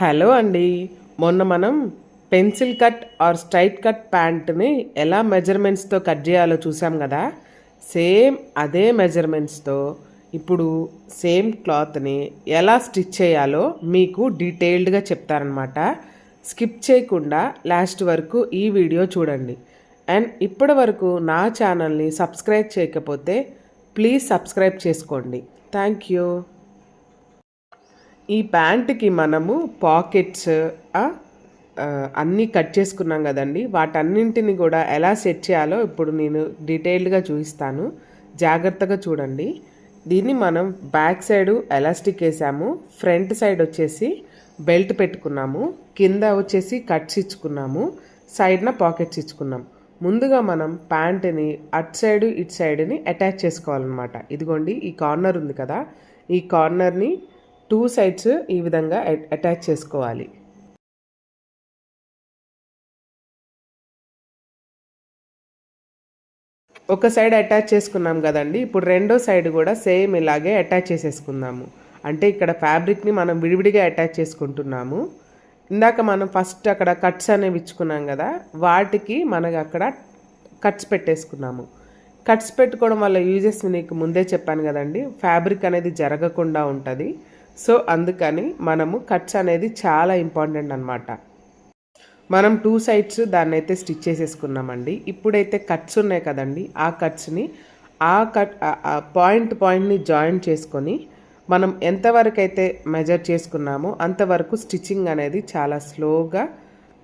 Hello అండి. మొన్న మనం pencil cut or straight cut ప్యాంట్ని ఎలా మెజర్మెంట్స్తో కట్ చేయాలో చూసాం కదా? సేమ్ అదే మెజర్మెంట్స్తో ఇప్పుడు సేమ్ క్లాత్ని ఎలా స్టిచ్ చేయాలో మీకు డీటెయిల్డ్గా చెప్తారనమాట స్కిప్ చేయకుండా లాస్ట్ వరకు ఈ వీడియో చూడండి. అండ్ ఇప్పటి వరకు నా ఛానల్ని సబ్స్క్రైబ్ చేయకపోతే ప్లీజ్ సబ్స్క్రైబ్ చేసుకోండి. Thank you. ఈ ప్యాంట్కి మనము పాకెట్స్ అన్నీ కట్ చేసుకున్నాం కదండి. వాటన్నింటిని కూడా ఎలా సెట్ చేయాలో ఇప్పుడు నేను డీటెయిల్డ్గా చూపిస్తాను. జాగ్రత్తగా చూడండి. దీన్ని మనం బ్యాక్ సైడ్ ఎలాస్టిక్ వేసాము. ఫ్రంట్ సైడ్ వచ్చేసి బెల్ట్ పెట్టుకున్నాము. కింద వచ్చేసి కట్స్ ఇచ్చుకున్నాము. సైడ్న పాకెట్స్ ఇచ్చుకున్నాం. ముందుగా మనం ప్యాంట్ని అట్ సైడ్ ఇట్ సైడ్ని అటాచ్ చేసుకోవాలన్నమాట. ఇదిగోండి ఈ కార్నర్ ఉంది కదా. ఈ కార్నర్ని టూ సైడ్స్ ఈ విధంగా అటాచ్ చేసుకోవాలి. ఒక సైడ్ అటాచ్ చేసుకున్నాం కదండి ఇప్పుడు రెండో సైడ్ కూడా సేమ్ ఇలాగే అటాచ్ చేసేసుకుందాము. అంటే ఇక్కడ ఫ్యాబ్రిక్ని మనం విడివిడిగా అటాచ్ చేసుకుంటున్నాము. ఇందాక మనం ఫస్ట్ అక్కడ కట్స్ అనేవి ఇచ్చుకున్నాం కదా వాటికి మనకు అక్కడ కట్స్ పెట్టేసుకున్నాము. కట్స్ పెట్టుకోవడం వల్ల యూజెస్ నీకు ముందే చెప్పాను కదండి ఫ్యాబ్రిక్ అనేది జరగకుండా ఉంటుంది. సో అందుకని మనము కట్స్ అనేది చాలా ఇంపార్టెంట్ అన్నమాట. మనం టూ సైడ్స్ దాన్ని అయితే స్టిచ్ చేసేసుకున్నామండి. ఇప్పుడైతే కట్స్ ఉన్నాయి కదండి. ఆ కట్స్ని ఆ కట్ పాయింట్ పాయింట్ని జాయిన్ చేసుకొని మనం ఎంతవరకు అయితే మెజర్ చేసుకున్నామో అంతవరకు స్టిచ్చింగ్ అనేది చాలా స్లోగా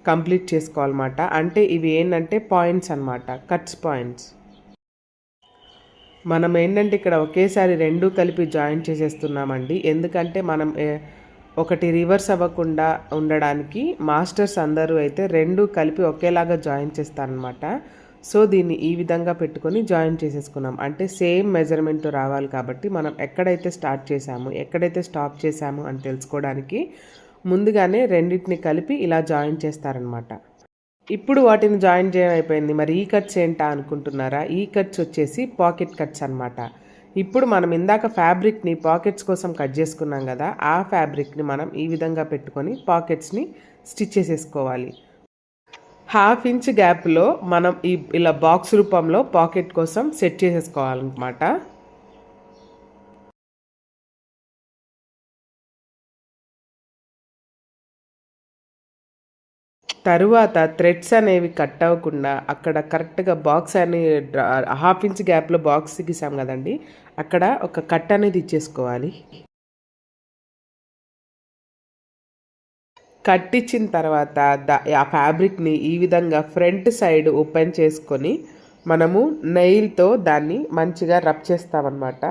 కంప్లీట్ చేసుకోవాలన్నమాట. అంటే ఇవి ఏంటంటే పాయింట్స్ అన్నమాట. Cuts points. మనం ఏంటంటే ఇక్కడ ఒకేసారి రెండు కలిపి జాయిన్ చేసేస్తున్నామండి. ఎందుకంటే మనం ఒకటి రివర్స్ అవ్వకుండా ఉండడానికి మాస్టర్స్ అందరూ అయితే రెండు కలిపి ఒకేలాగా జాయిన్ చేస్తారనమాట సో దీన్ని ఈ విధంగా పెట్టుకొని జాయిన్ చేసేసుకున్నాం. అంటే సేమ్ మెజర్మెంట్ రావాలి కాబట్టి మనం ఎక్కడైతే స్టార్ట్ చేసాము ఎక్కడైతే స్టాప్ చేసాము అని తెలుసుకోవడానికి ముందుగానే రెండింటిని కలిపి ఇలా జాయిన్ చేస్తారనమాట ఇప్పుడు వాటిని జాయిన్ చేయడం అయిపోయింది. మరి ఈ కట్స్ ఏంటా అనుకుంటున్నారా? ఈ కట్స్ వచ్చేసి పాకెట్ కట్స్ అనమాట ఇప్పుడు మనం ఇందాక ఫ్యాబ్రిక్ని పాకెట్స్ కోసం కట్ చేసుకున్నాం కదా ఆ ఫ్యాబ్రిక్ని మనం ఈ విధంగా పెట్టుకొని పాకెట్స్ని స్టిచ్ చేసేసుకోవాలి. హాఫ్ ఇంచ్ గ్యాప్లో మనం ఈ ఇలా బాక్స్ రూపంలో పాకెట్ కోసం సెట్ చేసేసుకోవాలన్నమాట. తరువాత థ్రెడ్స్ అనేవి కట్ అవ్వకుండా అక్కడ కరెక్ట్గా బాక్స్ అని హాఫ్ ఇంచ్ గ్యాప్లో బాక్స్ గీసాం కదండి అక్కడ ఒక కట్ అనేది ఇచ్చేసుకోవాలి. కట్ ఇచ్చిన తర్వాత ఆ ఫ్యాబ్రిక్ని ఈ విధంగా ఫ్రంట్ సైడ్ ఓపెన్ చేసుకొని మనము నెయిల్తో దాన్ని మంచిగా రబ్ చేస్తామన్నమాట.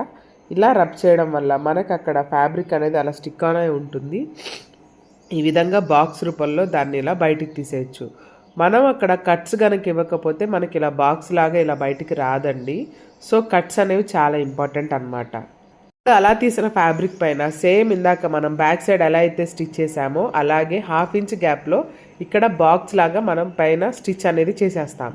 ఇలా రబ్ చేయడం వల్ల మనకు అక్కడ ఫ్యాబ్రిక్ అనేది అలా స్టిక్ అనే ఉంటుంది. ఈ విధంగా బాక్స్ రూపంలో దాన్ని ఇలా బయటికి తీసేయచ్చు. మనం అక్కడ కట్స్ కనుక ఇవ్వకపోతే మనకి ఇలా బాక్స్ లాగా ఇలా బయటికి రాదండి. సో కట్స్ అనేవి చాలా ఇంపార్టెంట్ అన్నమాట. అలా తీసిన ఫ్యాబ్రిక్ పైన సేమ్ ఇందాక మనం బ్యాక్ సైడ్ ఎలా అయితే స్టిచ్ చేసామో అలాగే హాఫ్ ఇంచ్ గ్యాప్లో ఇక్కడ బాక్స్ లాగా మనం పైన స్టిచ్ అనేది చేసేస్తాం.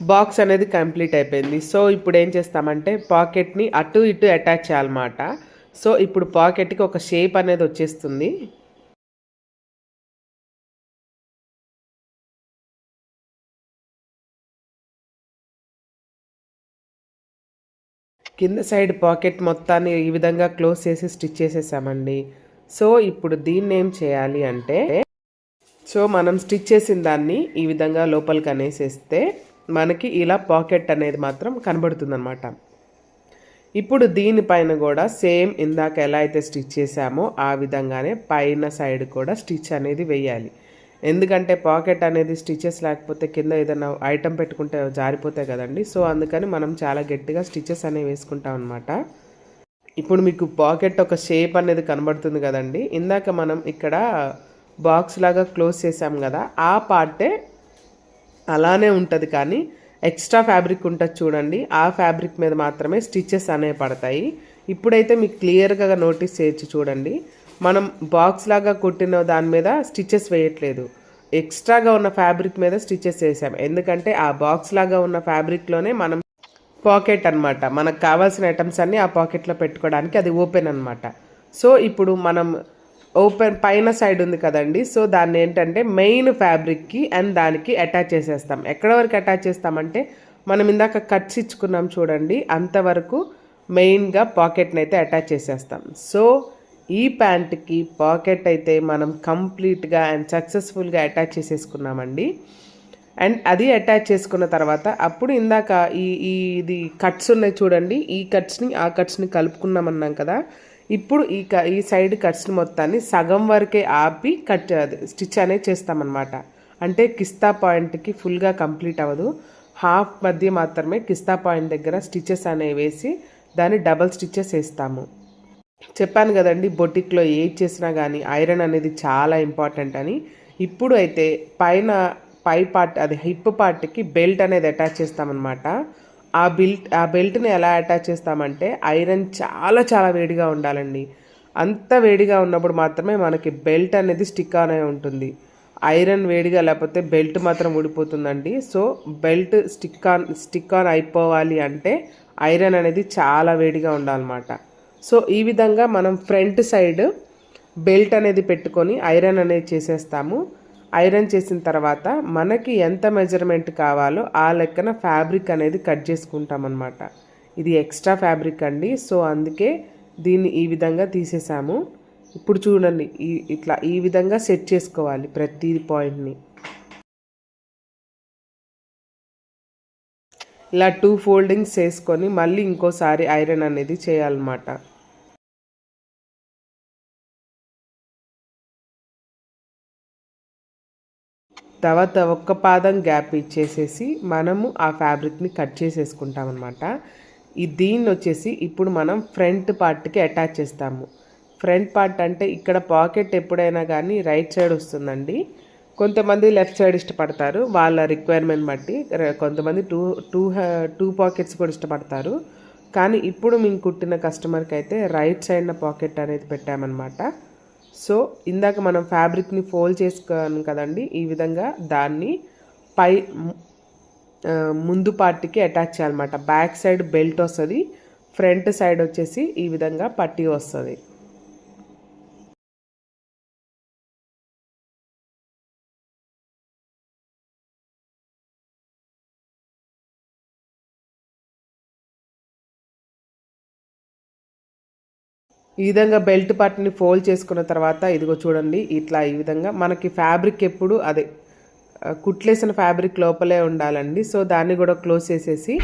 బాక్స్ అనేది కంప్లీట్ అయిపోయింది. సో ఇప్పుడు ఏం చేస్తామంటే పాకెట్ని అటు ఇటు అటాచ్ చేయాలన్నమాట. సో ఇప్పుడు పాకెట్కి ఒక షేప్ అనేది వచ్చేస్తుంది. కింద సైడ్ పాకెట్ మొత్తాన్ని ఈ విధంగా క్లోజ్ చేసి స్టిచ్ చేసేసామండి. సో ఇప్పుడు దీన్ని ఏం చేయాలి అంటే సో మనం స్టిచ్ చేసిన దాన్ని ఈ విధంగా లోపలికి అనేసేస్తే మనకి ఇలా పాకెట్ అనేది మాత్రం కనబడుతుందన్నమాట. ఇప్పుడు దీనిపైన కూడా సేమ్ ఇందాక ఎలా అయితే స్టిచ్ చేసామో ఆ విధంగానే పైన సైడ్ కూడా స్టిచ్ అనేది వేయాలి. ఎందుకంటే పాకెట్ అనేది స్టిచెస్ లేకపోతే కింద ఏదైనా ఐటెం పెట్టుకుంటే జారిపోతాయి కదండి. సో అందుకని మనం చాలా గట్టిగా స్టిచెస్ అనేవి వేసుకుంటాం అనమాట ఇప్పుడు మీకు పాకెట్ ఒక షేప్ అనేది కనబడుతుంది కదండి. ఇందాక మనం ఇక్కడ బాక్స్ లాగా క్లోజ్ చేసాం కదా ఆ పార్టే అలానే ఉంటుంది కానీ ఎక్స్ట్రా ఫ్యాబ్రిక్ ఉంటుంది చూడండి. ఆ ఫ్యాబ్రిక్ మీద మాత్రమే స్టిచెస్ అనేవి పడతాయి. ఇప్పుడైతే మీకు క్లియర్గా నోటీస్ చేయొచ్చు చూడండి. మనం బాక్స్ లాగా కుట్టిన దాని మీద స్టిచెస్ వేయట్లేదు. ఎక్స్ట్రాగా ఉన్న ఫ్యాబ్రిక్ మీద స్టిచెస్ వేసాం. ఎందుకంటే ఆ బాక్స్ లాగా ఉన్న ఫ్యాబ్రిక్లోనే మనం పాకెట్ అన్నమాట. మనకు కావాల్సిన ఐటమ్స్ అన్నీ ఆ పాకెట్లో పెట్టుకోవడానికి అది ఓపెన్ అన్నమాట. సో ఇప్పుడు మనం ఓపెన్ పైన సైడ్ ఉంది కదండి. సో దాన్ని ఏంటంటే మెయిన్ ఫ్యాబ్రిక్కి అండ్ దానికి అటాచ్ చేసేస్తాం. ఎక్కడ వరకు అటాచ్ చేస్తామంటే మనం ఇందాక కట్స్ ఇచ్చుకున్నాం చూడండి. అంతవరకు మెయిన్గా పాకెట్ని అయితే అటాచ్ చేసేస్తాం. సో ఈ ప్యాంట్కి పాకెట్ అయితే మనం కంప్లీట్గా అండ్ సక్సెస్ఫుల్గా అటాచ్ చేసేసుకున్నామండి. అండ్ అది అటాచ్ చేసుకున్న తర్వాత అప్పుడు ఇందాక ఈ ఈ ఇది కట్స్ ఉన్నాయి చూడండి. ఈ కట్స్ని ఆ కట్స్ని కలుపుకున్నామన్నాం కదా. ఇప్పుడు ఈ క ఈ సైడ్ కట్స్ మొత్తాన్ని సగం వరకే ఆపి కట్ స్టిచ్ అనేది చేస్తామన్నమాట. అంటే కిస్తా పాయింట్కి ఫుల్గా కంప్లీట్ అవ్వదు. హాఫ్ మధ్య మాత్రమే కిస్తా పాయింట్ దగ్గర స్టిచెస్ అనేవి వేసి దాన్ని డబల్ స్టిచెస్ వేస్తాము. చెప్పాను కదండి బొటిక్లో ఏది చేసినా కానీ ఐరన్ అనేది చాలా ఇంపార్టెంట్ అని. ఇప్పుడు అయితే పైన పై పార్ట్ అది హిప్ పార్ట్కి బెల్ట్ అనేది అటాచ్ చేస్తామన్నమాట. ఆ బెల్ట్ ఆ బెల్ట్ని ఎలా అటాచ్ చేస్తామంటే ఐరన్ చాలా చాలా వేడిగా ఉండాలండి. అంత వేడిగా ఉన్నప్పుడు మాత్రమే మనకి బెల్ట్ అనేది స్టిక్ అనే ఉంటుంది. ఐరన్ వేడిగా లేకపోతే బెల్ట్ మాత్రం ఊడిపోతుందండి. So belt stick on stick on అయిపోవాలి అంటే ఐరన్ అనేది చాలా వేడిగా ఉండాలన్నమాట. సో ఈ విధంగా మనం ఫ్రంట్ సైడ్ బెల్ట్ అనేది పెట్టుకొని ఐరన్ అనేది చేసేస్తాము. ఐరన్ చేసిన తర్వాత మనకి ఎంత మెజర్మెంట్ కావాలో ఆ లెక్కన ఫ్యాబ్రిక్ అనేది కట్ చేసుకుంటాం అనమాట ఇది ఎక్స్ట్రా ఫ్యాబ్రిక్ అండి. సో అందుకే దీన్ని ఈ విధంగా తీసేసాము. ఇప్పుడు చూడండి ఈ ఇట్లా ఈ విధంగా సెట్ చేసుకోవాలి ప్రతి పాయింట్ని. ఇలా టూ ఫోల్డింగ్స్ చేసుకొని మళ్ళీ ఇంకోసారి ఐరన్ అనేది చేయాలన్నమాట. తర్వాత ఒక్క పాదం గ్యాప్ ఇచ్చేసేసి మనము ఆ ఫ్యాబ్రిక్ని కట్ చేసేసుకుంటాం అనమాట ఈ దీన్ని వచ్చేసి ఇప్పుడు మనం ఫ్రంట్ పార్ట్కి అటాచ్ చేస్తాము. ఫ్రంట్ పార్ట్ అంటే ఇక్కడ పాకెట్ ఎప్పుడైనా కానీ రైట్ సైడ్ వస్తుందండి. కొంతమంది లెఫ్ట్ సైడ్ ఇష్టపడతారు వాళ్ళ రిక్వైర్మెంట్ బట్టి కొంతమంది టూ టూ టూ పాకెట్స్ కూడా ఇష్టపడతారు. కానీ ఇప్పుడు మేము కుట్టిన కస్టమర్కి అయితే రైట్ సైడ్న పాకెట్ అనేది పెట్టామన్నమాట. సో ఇందాక మనం ఫ్యాబ్రిక్ని ఫోల్డ్ చేసుకోను కదండి ఈ విధంగా దాన్ని పై ముందు పార్టీకి అటాచ్ చేయాలన్నమాట. బ్యాక్ సైడ్ బెల్ట్ వస్తుంది ఫ్రంట్ సైడ్ వచ్చేసి ఈ విధంగా పట్టీ వస్తుంది. ఈ విధంగా బెల్ట్ పార్ట్ని ఫోల్డ్ చేసుకున్న తర్వాత ఇదిగో చూడండి ఇట్లా ఈ విధంగా మనకి ఫ్యాబ్రిక్ ఎప్పుడు అదే కుట్లేసిన ఫ్యాబ్రిక్ లోపలే ఉండాలండి. సో దాన్ని కూడా క్లోజ్ చేసేసి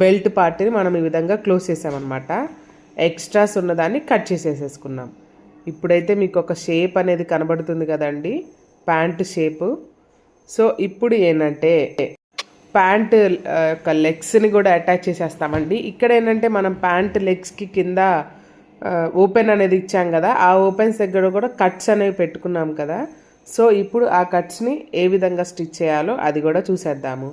బెల్ట్ పార్ట్ని మనం ఈ విధంగా క్లోజ్ చేసామన్నమాట. ఎక్స్ట్రాస్ ఉన్నదాన్ని కట్ చేసేసేసుకున్నాం. ఇప్పుడైతే మీకు ఒక షేప్ అనేది కనబడుతుంది కదండి ప్యాంట్ షేపు. సో ఇప్పుడు ఏంటంటే ప్యాంట్ యొక్క లెగ్స్ని కూడా అటాచ్ చేసేస్తామండి. ఇక్కడ ఏంటంటే మనం ప్యాంట్ లెగ్స్కి కింద ఓపెన్ అనేది ఇచ్చాం కదా ఆ ఓపెన్స్ దగ్గర కూడా కట్స్ అనేవి పెట్టుకున్నాం కదా. సో ఇప్పుడు ఆ కట్స్ని ఏ విధంగా స్టిచ్ చేయాలో అది కూడా చూసేద్దాము.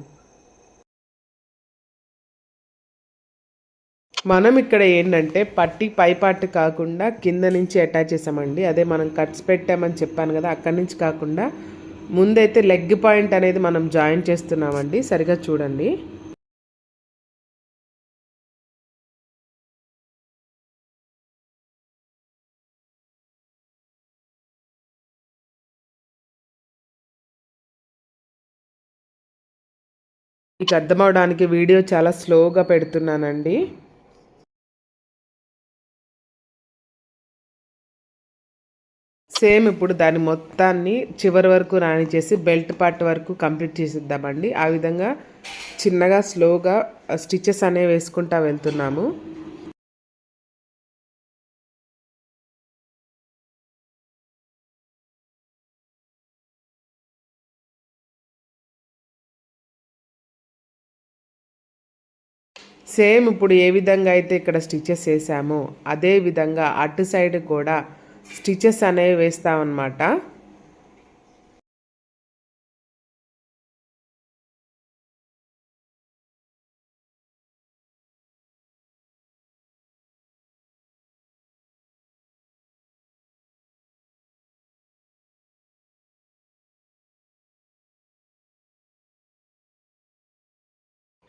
మనం ఇక్కడ ఏంటంటే పట్టి పై పార్ట్ కాకుండా కింద నుంచి అటాచ్ చేసామండి. అదే మనం కట్స్ పెట్టామని చెప్పాను కదా అక్కడి నుంచి కాకుండా ముందైతే లెగ్ పాయింట్ అనేది మనం జాయిన్ చేస్తున్నామండి. సరిగా చూడండి. మీకు అర్థమవడానికి వీడియో చాలా స్లోగా పెడుతున్నానండి. సేమ్ ఇప్పుడు దాని మొత్తాన్ని చివరి వరకు రాణి చేసి బెల్ట్ పార్ట్ వరకు కంప్లీట్ చేసిద్దామండి. ఆ విధంగా చిన్నగా స్లోగా స్టిచెస్ అనేవి వేసుకుంటా వెళ్తున్నాము. సేమ్ ఇప్పుడు ఏ విధంగా అయితే ఇక్కడ స్టిచెస్ వేసామో అదే విధంగా అటు సైడ్ కూడా స్టిచెస్ అనేవి వేస్తామన్నమాట.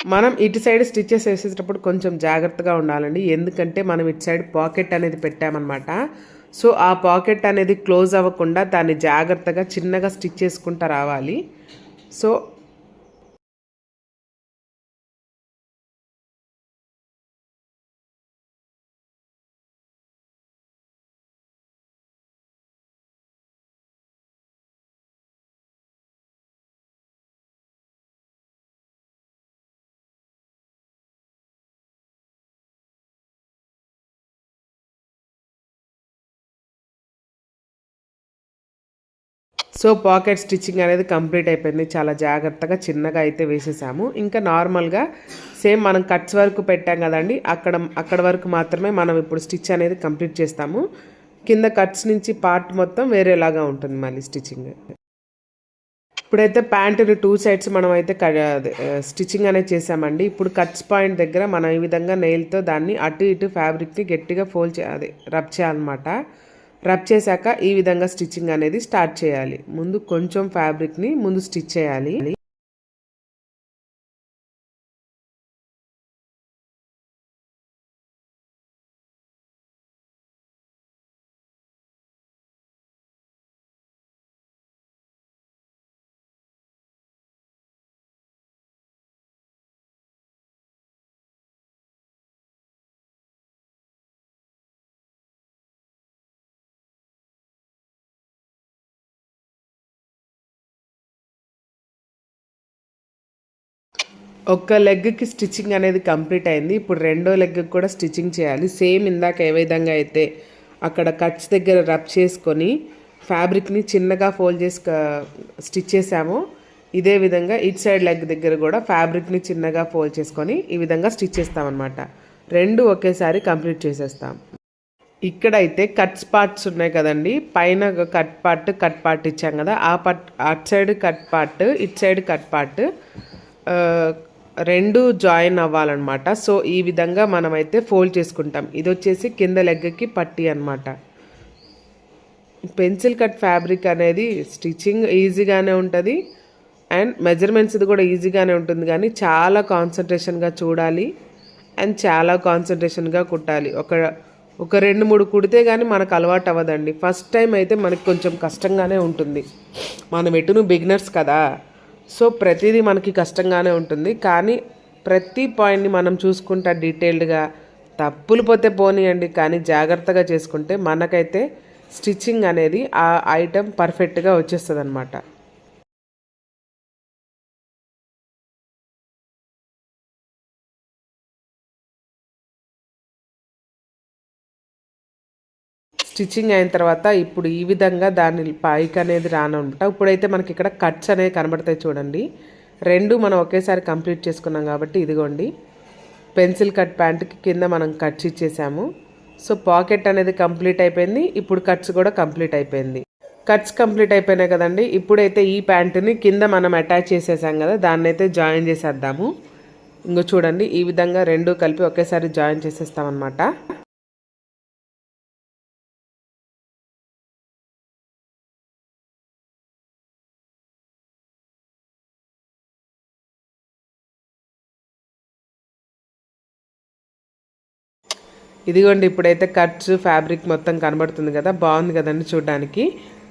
మనం ఇటు సైడ్ స్టిచ్చెస్ వేసేటప్పుడు కొంచెం జాగ్రత్తగా ఉండాలండి. ఎందుకంటే మనం ఇటు సైడ్ పాకెట్ అనేది పెట్టామన్నమాట. సో ఆ పాకెట్ అనేది క్లోజ్ అవ్వకుండా దాన్ని జాగ్రత్తగా చిన్నగా స్టిచ్ చేసుకుంటూ రావాలి. సో సో పాకెట్ స్టిచ్చింగ్ అనేది కంప్లీట్ అయిపోయింది. చాలా జాగ్రత్తగా చిన్నగా అయితే వేసేసాము. ఇంకా నార్మల్గా సేమ్ మనం కట్స్ వరకు పెట్టాం కదండి. అక్కడ అక్కడ వరకు మాత్రమే మనం ఇప్పుడు స్టిచ్ అనేది కంప్లీట్ చేస్తాము. కింద కట్స్ నుంచి పార్ట్ మొత్తం వేరేలాగా ఉంటుంది మళ్ళీ స్టిచ్చింగ్. ఇప్పుడైతే ప్యాంటుని టూ సైడ్స్ మనం అయితే స్టిచ్చింగ్ అనేది చేసామండి. ఇప్పుడు కట్స్ పాయింట్ దగ్గర మనం ఈ విధంగా నెయిల్తో దాన్ని అటు ఇటు ఫ్యాబ్రిక్ని గట్టిగా ఫోల్డ్ చే అదే రబ్ చేయాలన్నమాట. రబ్ చేశాక ఈ విధంగా స్టిచ్చింగ్ అనేది స్టార్ట్ చేయాలి. ముందు కొంచెం ఫ్యాబ్రిక్ని ముందు స్టిచ్ చేయాలి. ఒక్క లెగ్కి స్టిచ్చింగ్ అనేది కంప్లీట్ అయింది. ఇప్పుడు రెండో లెగ్కి కూడా స్టిచ్చింగ్ చేయాలి. సేమ్ ఇందాక ఏ విధంగా అయితే అక్కడ కట్స్ దగ్గర రబ్ చేసుకొని ఫ్యాబ్రిక్ని చిన్నగా ఫోల్డ్ చేసి స్టిచ్ చేసామో ఇదే విధంగా ఇట్ సైడ్ లెగ్ దగ్గర కూడా ఫ్యాబ్రిక్ని చిన్నగా ఫోల్డ్ చేసుకొని ఈ విధంగా స్టిచ్ చేస్తామన్నమాట. రెండు ఒకేసారి కంప్లీట్ చేసేస్తాం. ఇక్కడైతే కట్స్ పార్ట్స్ ఉన్నాయి కదండి. పైన కట్ పార్ట్ కట్ పార్ట్ ఇచ్చాం కదా. ఆ పట్ అట్ సైడ్ కట్ పార్ట్ ఇట్ సైడ్ కట్ పార్ట్ రెండు జాయిన్ అవ్వాలన్నమాట. సో ఈ విధంగా మనమైతే ఫోల్డ్ చేసుకుంటాం. ఇది వచ్చేసి కింద లెగ్గకి పట్టి అనమాట పెన్సిల్ కట్ ఫ్యాబ్రిక్ అనేది స్టిచ్చింగ్ ఈజీగానే ఉంటుంది. అండ్ మెజర్మెంట్స్ ఇది కూడా ఈజీగానే ఉంటుంది. కానీ చాలా కాన్సన్ట్రేషన్గా చూడాలి. అండ్ చాలా కాన్సన్ట్రేషన్గా కుట్టాలి. ఒక ఒక రెండు మూడు కుడితే కానీ మనకు అలవాటు అవ్వదండి. ఫస్ట్ టైం అయితే మనకి కొంచెం కష్టంగానే ఉంటుంది. మనం ఎటును బిగినర్స్ కదా. సో ప్రతిదీ మనకి కష్టంగానే ఉంటుంది. కానీ ప్రతి పాయింట్ని మనం చూసుకుంటా డీటెయిల్డ్గా తప్పులు పోతే పోనీయండి. కానీ జాగ్రత్తగా చేసుకుంటే మనకైతే స్టిచ్చింగ్ అనేది ఆ ఐటెం పర్ఫెక్ట్గా వచ్చేస్తుంది అనమాట స్టిచ్చింగ్ అయిన తర్వాత ఇప్పుడు ఈ విధంగా దాని పైకి అనేది రానమాట ఇప్పుడైతే మనకి ఇక్కడ కట్స్ అనేవి కనబడతాయి చూడండి. రెండు మనం ఒకేసారి కంప్లీట్ చేసుకున్నాం కాబట్టి ఇదిగోండి. పెన్సిల్ కట్ ప్యాంట్కి కింద మనం కట్స్ ఇచ్చేసాము. సో పాకెట్ అనేది కంప్లీట్ అయిపోయింది. ఇప్పుడు కట్స్ కూడా కంప్లీట్ అయిపోయింది. కట్స్ కంప్లీట్ అయిపోయినాయి కదండి. ఇప్పుడైతే ఈ ప్యాంటుని కింద మనం అటాచ్ చేసేసాం కదా దాన్ని అయితే జాయిన్ చేసేద్దాము. ఇంకో చూడండి ఈ విధంగా రెండు కలిపి ఒకేసారి జాయిన్ చేసేస్తామన్నమాట. ఇదిగోండి ఇప్పుడైతే కట్స్ ఫ్యాబ్రిక్ మొత్తం కనబడుతుంది కదా బాగుంది కదండి చూడడానికి.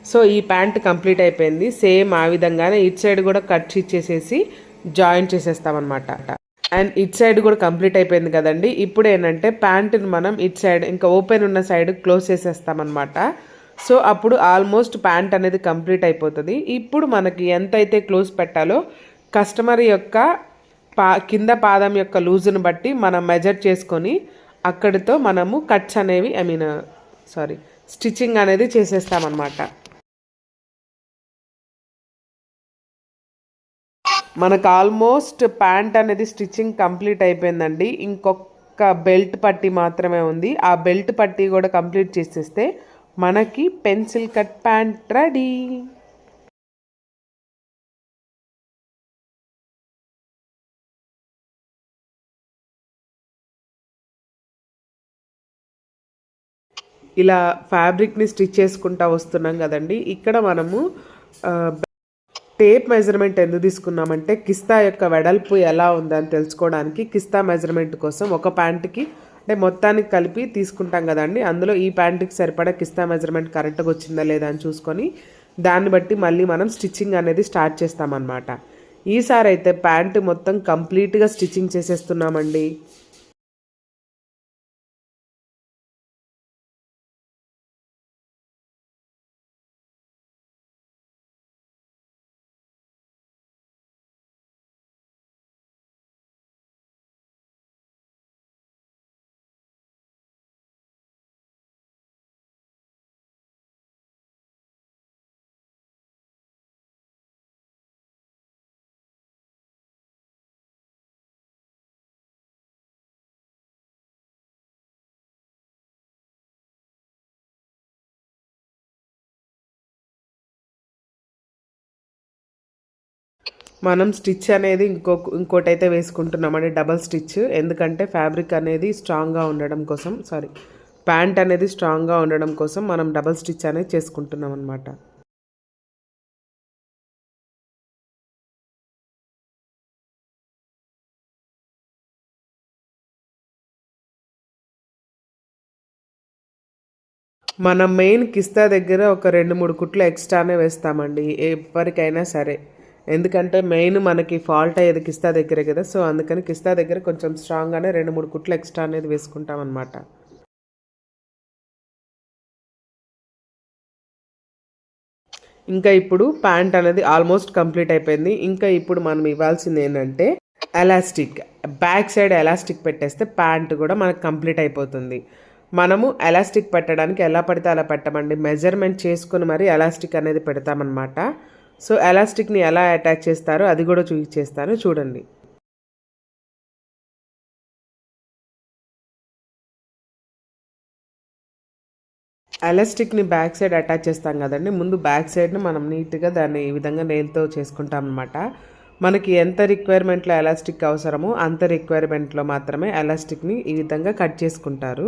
సో ఈ ప్యాంట్ కంప్లీట్ అయిపోయింది. సేమ్ ఆ విధంగానే ఇట్ సైడ్ కూడా కట్స్ ఇచ్చేసేసి జాయిన్ చేసేస్తామన్నమాట. అండ్ ఇట్ సైడ్ కూడా కంప్లీట్ అయిపోయింది కదండి. ఇప్పుడు ఏంటంటే ప్యాంటుని మనం ఇట్ సైడ్ ఇంకా ఓపెన్ ఉన్న సైడ్ క్లోజ్ చేసేస్తామన్నమాట. సో అప్పుడు ఆల్మోస్ట్ ప్యాంట్ అనేది కంప్లీట్ అయిపోతుంది. ఇప్పుడు మనకి ఎంత అయితే క్లోజ్ పెట్టాలో కస్టమర్ యొక్క పా కింద పాదం యొక్క లూజును బట్టి మనం మెజర్ చేసుకొని అక్కడితో మనము కట్స్ అనేవి ఐ మీన్ సారీ స్టిచ్చింగ్ అనేది చేసేస్తామన్నమాట. మనకు ఆల్మోస్ట్ ప్యాంట్ అనేది స్టిచ్చింగ్ కంప్లీట్ అయిపోయిందండి. ఇంకొక బెల్ట్ పట్టి మాత్రమే ఉంది. ఆ బెల్ట్ పట్టి కూడా కంప్లీట్ చేసేస్తే మనకి పెన్సిల్ కట్ ప్యాంట్ రెడీ ఇలా ఫ్యాబ్రిక్ని స్టిచ్ చేసుకుంటా వస్తున్నాం కదండి. ఇక్కడ మనము టేప్ మెజర్మెంట్ ఎందుకు తీసుకున్నామంటే కిస్తా యొక్క వెడల్పు ఎలా ఉందని తెలుసుకోవడానికి కిస్తా మెజర్మెంట్ కోసం ఒక ప్యాంట్కి అంటే మొత్తానికి కలిపి తీసుకుంటాం కదండి. అందులో ఈ ప్యాంట్కి సరిపడా కిస్తా మెజర్మెంట్ కరెక్ట్గా వచ్చిందా లేదా అని చూసుకొని దాన్ని బట్టి మళ్ళీ మనం స్టిచ్చింగ్ అనేది స్టార్ట్ చేస్తామన్నమాట. ఈసారి అయితే ప్యాంట్ మొత్తం కంప్లీట్గా స్టిచ్చింగ్ చేసేస్తున్నామండి. మనం స్టిచ్ అనేది ఇంకో ఇంకోటి అయితే వేసుకుంటున్నామండి డబల్ స్టిచ్. ఎందుకంటే ఫ్యాబ్రిక్ అనేది స్ట్రాంగ్గా ఉండడం కోసం సారీ ప్యాంట్ అనేది స్ట్రాంగ్గా ఉండడం కోసం మనం డబల్ స్టిచ్ అనేది చేసుకుంటున్నాం అనమాట మనం మెయిన్ కిస్తా దగ్గర ఒక రెండు మూడు కుట్లు ఎక్స్ట్రానే వేస్తామండి. ఎవరికైనా సరే. ఎందుకంటే మెయిన్ మనకి ఫాల్ట్ అయ్యేది కిస్తా దగ్గరే కదా సో అందుకని కిస్తా దగ్గర కొంచెం స్ట్రాంగ్గానే రెండు మూడు కుట్లు ఎక్స్ట్రా అనేది వేసుకుంటాం అనమాట ఇంకా ఇప్పుడు ప్యాంట్ అనేది ఆల్మోస్ట్ కంప్లీట్ అయిపోయింది. ఇంకా ఇప్పుడు మనం ఇవ్వాల్సింది ఏంటంటే ఎలాస్టిక్ బ్యాక్ సైడ్ ఎలాస్టిక్ పెట్టేస్తే ప్యాంట్ కూడా మనకు కంప్లీట్ అయిపోతుంది. మనము ఎలాస్టిక్ పెట్టడానికి ఎలా పడితే అలా పెట్టమండి. మెజర్మెంట్ చేసుకుని మరి ఎలాస్టిక్ అనేది పెడతామన్నమాట. సో ఎలాస్టిక్ని ఎలా అటాచ్ చేస్తారో అది కూడా చూపించేస్తాను చూడండి. ఎలాస్టిక్ని బ్యాక్ సైడ్ అటాచ్ చేస్తాం కదండి. ముందు బ్యాక్ సైడ్ని మనం నీట్గా దాన్ని ఈ విధంగా నేల్తో చేసుకుంటాం అనమాట మనకి ఎంత రిక్వైర్మెంట్లో ఎలాస్టిక్ అవసరమో అంత రిక్వైర్మెంట్లో మాత్రమే ఎలాస్టిక్ని ఈ విధంగా కట్ చేసుకుంటారు.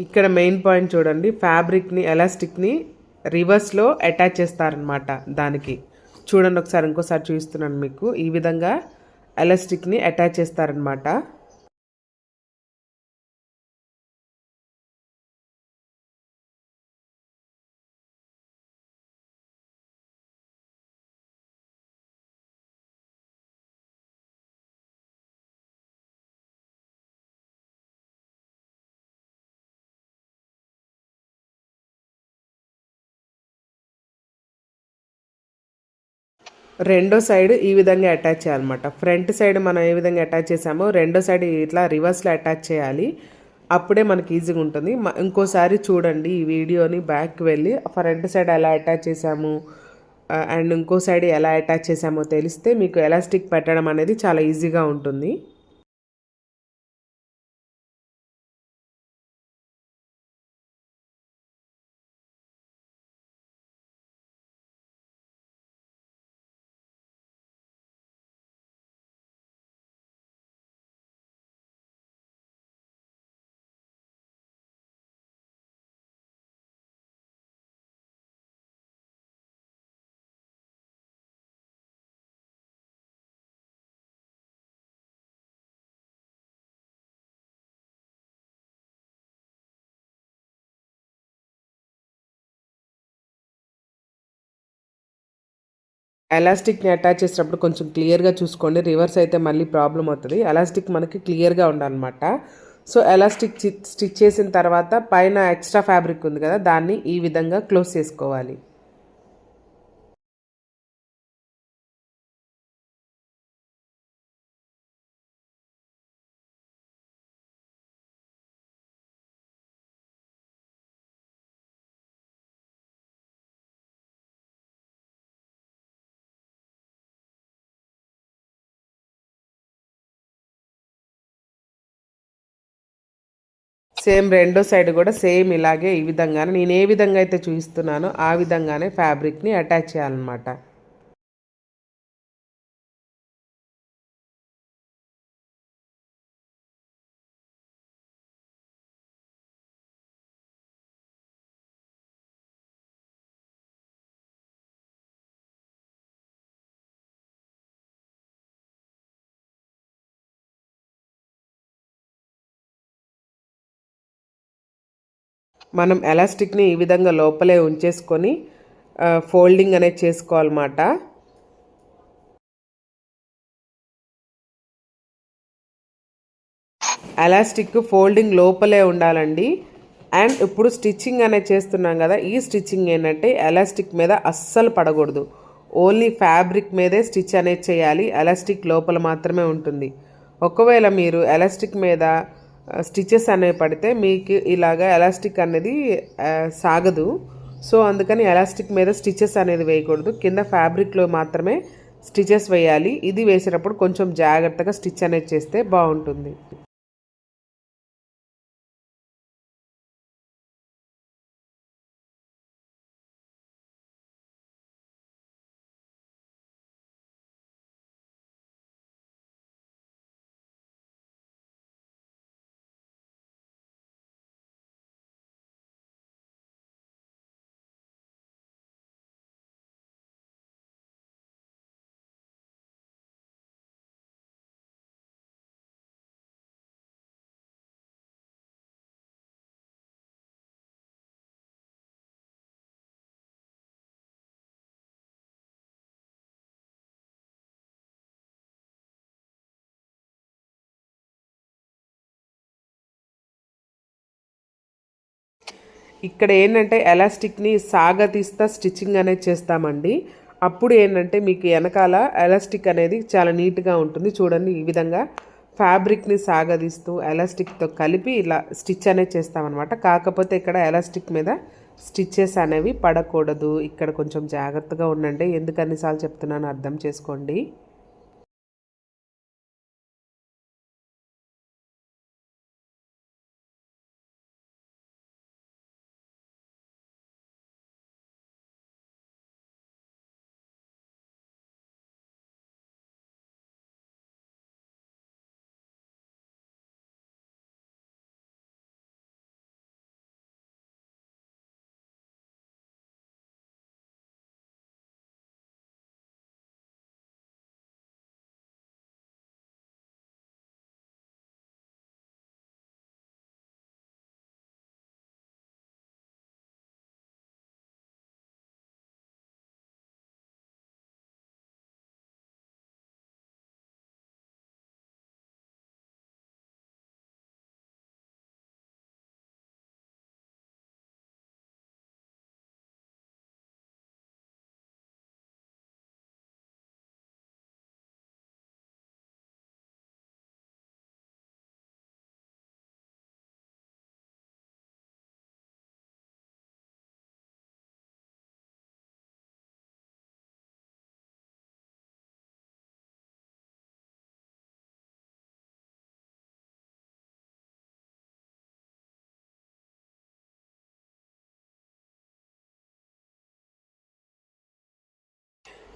ఇక్కడ మెయిన్ పాయింట్ చూడండి. ఫ్యాబ్రిక్ని ఎలాస్టిక్ని రివర్స్లో అటాచ్ చేస్తారనమాట దానికి. చూడండి ఒకసారి ఇంకోసారి చూపిస్తున్నాను మీకు. ఈ విధంగా ఎలాస్టిక్ని అటాచ్ చేస్తారనమాట రెండో సైడ్ ఈ విధంగా అటాచ్ చేయాలన్నమాట. ఫ్రంట్ సైడ్ మనం ఏ విధంగా అటాచ్ చేసామో రెండో సైడ్ ఇట్లా రివర్స్లో అటాచ్ చేయాలి. అప్పుడే మనకి ఈజీగా ఉంటుంది. ఇంకోసారి చూడండి ఈ వీడియోని బ్యాక్ వెళ్ళి ఫ్రంట్ సైడ్ ఎలా అటాచ్ చేసాము అండ్ ఇంకో సైడ్ ఎలా అటాచ్ చేసామో తెలిస్తే మీకు ఎలాస్టిక్ పెట్టడం అనేది చాలా ఈజీగా ఉంటుంది. ఎలాస్టిక్ని అటాచ్ చేసేటప్పుడు కొంచెం క్లియర్గా చూసుకోండి. రివర్స్ అయితే మళ్ళీ ప్రాబ్లం అవుతుంది. ఎలాస్టిక్ మనకి క్లియర్గా ఉండాలన్నమాట. సో ఎలాస్టిక్ స్టిచ్ చేసిన తర్వాత పైన ఎక్స్ట్రా ఫ్యాబ్రిక్ ఉంది కదా దాన్ని ఈ విధంగా క్లోజ్ చేసుకోవాలి. సేమ్ రెండో సైడ్ కూడా సేమ్ ఇలాగే ఈ విధంగానే నేను ఏ విధంగా అయితే చూపిస్తున్నానో ఆ విధంగానే ఫ్యాబ్రిక్ని అటాచ్ చేయాలన్నమాట. మనం ఎలాస్టిక్ని ఈ విధంగా లోపలే ఉంచేసుకొని ఫోల్డింగ్ అనేది చేసుకోవాలన్నమాట. ఎలాస్టిక్ ఫోల్డింగ్ లోపలే ఉండాలండి. అండ్ ఇప్పుడు స్టిచ్చింగ్ అనేది చేస్తున్నాం కదా ఈ స్టిచ్చింగ్ ఏంటంటే ఎలాస్టిక్ మీద అస్సలు పడకూడదు. ఓన్లీ ఫ్యాబ్రిక్ మీదే స్టిచ్ అనేది చేయాలి ఎలాస్టిక్ లోపల మాత్రమే ఉంటుంది. ఒకవేళ మీరు ఎలాస్టిక్ మీద స్టిచెస్ అనేవి పడితే మీకు ఇలాగా ఎలాస్టిక్ అనేది సాగదు. సో అందుకని ఎలాస్టిక్ మీద స్టిచెస్ అనేది వేయకూడదు. కింద ఫ్యాబ్రిక్లో మాత్రమే స్టిచెస్ వేయాలి. ఇది వేసినప్పుడు కొంచెం జాగ్రత్తగా స్టిచ్ అనేది చేస్తే బాగుంటుంది. ఇక్కడ ఏంటంటే ఎలాస్టిక్ని సాగతీస్తా స్టిచ్చింగ్ అనేది చేస్తామండి. అప్పుడు ఏంటంటే మీకు వెనకాల ఎలాస్టిక్ అనేది చాలా నీట్గా ఉంటుంది. చూడండి ఈ విధంగా ఫ్యాబ్రిక్ని సాగదీస్తూ ఎలాస్టిక్తో కలిపి ఇలా స్టిచ్ అనేది చేస్తామన్నమాట. కాకపోతే ఇక్కడ ఎలాస్టిక్ మీద స్టిచ్చెస్ అనేవి పడకూడదు. ఇక్కడ కొంచెం జాగ్రత్తగా ఉండండి. ఎందుకు అన్నిసార్లు చెప్తున్నాను అర్థం చేసుకోండి.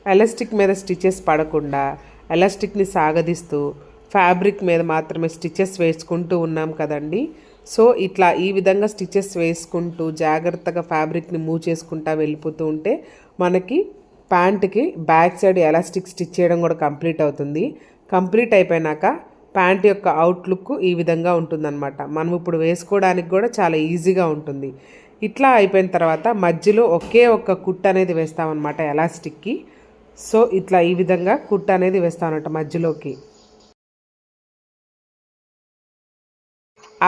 ఎలాస్టిక్ మీద స్టిచెస్ పడకుండా ఎలాస్టిక్ని సాగదీస్తూ ఫ్యాబ్రిక్ మీద మాత్రమే స్టిచెస్ వేసుకుంటూ ఉన్నాం కదండి. సో ఇట్లా ఈ విధంగా స్టిచెస్ వేసుకుంటూ జాగ్రత్తగా ఫ్యాబ్రిక్ని మూవ్ చేసుకుంటా వెళ్ళిపోతూ ఉంటే మనకి ప్యాంట్కి బ్యాక్ సైడ్ ఎలాస్టిక్ స్టిచ్ చేయడం కూడా కంప్లీట్ అవుతుంది. కంప్లీట్ అయిపోయినాక ప్యాంట్ యొక్క అవుట్లుక్ ఈ విధంగా ఉంటుందన్నమాట. మనం ఇప్పుడు వేసుకోవడానికి కూడా చాలా ఈజీగా ఉంటుంది. ఇట్లా అయిపోయిన తర్వాత మధ్యలో ఒకే ఒక్క కుట్ అనేది వేస్తామన్నమాట ఎలాస్టిక్కి సో ఇట్లా ఈ విధంగా కుట్ట అనేది వేస్తానట మధ్యలోకి.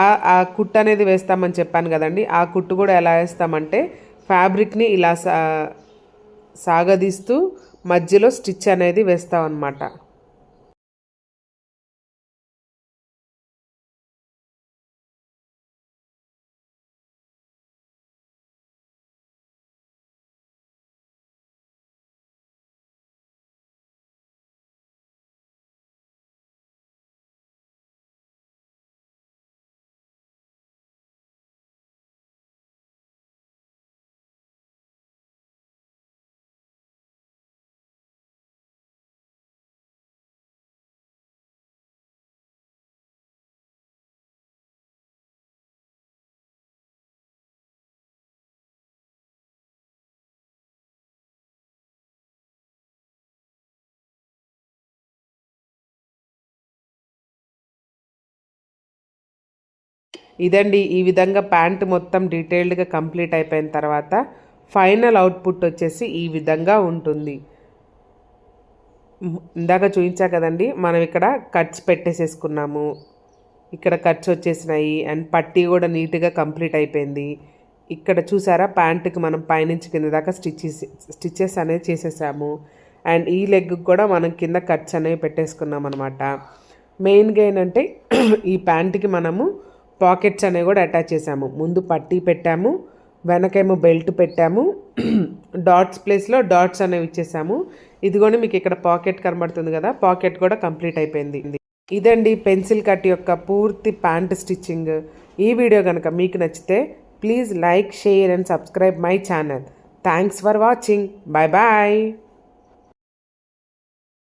ఆ కుట్టు అనేది వేస్తామని చెప్పాను కదండి. ఆ కుట్టు కూడా ఎలా వేస్తామంటే ఫ్యాబ్రిక్ని ఇలా సా సాగదీస్తూ మధ్యలో స్టిచ్ అనేది వేస్తామన్నమాట. ఇదండి ఈ విధంగా ప్యాంట్ మొత్తం డీటెయిల్డ్గా కంప్లీట్ అయిపోయిన తర్వాత ఫైనల్ అవుట్పుట్ వచ్చేసి ఈ విధంగా ఉంటుంది. ఇందాక చూపించా కదండి మనం ఇక్కడ కట్స్ పెట్టేసేసుకున్నాము. ఇక్కడ కట్స్ వచ్చేసినాయి అండ్ పట్టీ కూడా నీట్గా కంప్లీట్ అయిపోయింది. ఇక్కడ చూసారా ప్యాంటుకి మనం పైనుంచి కింద దాకా స్టిచ్చెస్ స్టిచ్చెస్ అనేది చేసేసాము. అండ్ ఈ లెగ్ కూడా మనం కింద కట్స్ అనేవి పెట్టేసుకున్నాం అనమాట మెయిన్గా ఏంటంటే ఈ ప్యాంట్కి మనము పాకెట్స్ అనేవి కూడా అటాచ్ చేసాము ముందు పట్టీ పెట్టాము వెనకేమో బెల్ట్ పెట్టాము డాట్స్ ప్లేస్లో డాట్స్ అనేవి ఇచ్చేసాము. ఇది కూడా మీకు ఇక్కడ పాకెట్ కనబడుతుంది కదా పాకెట్ కూడా కంప్లీట్ అయిపోయింది. ఇదండి పెన్సిల్ కట్ యొక్క పూర్తి ప్యాంట్ స్టిచ్చింగ్. ఈ వీడియో కనుక మీకు నచ్చితే please like share and subscribe my channel. Thanks for watching. Bye bye.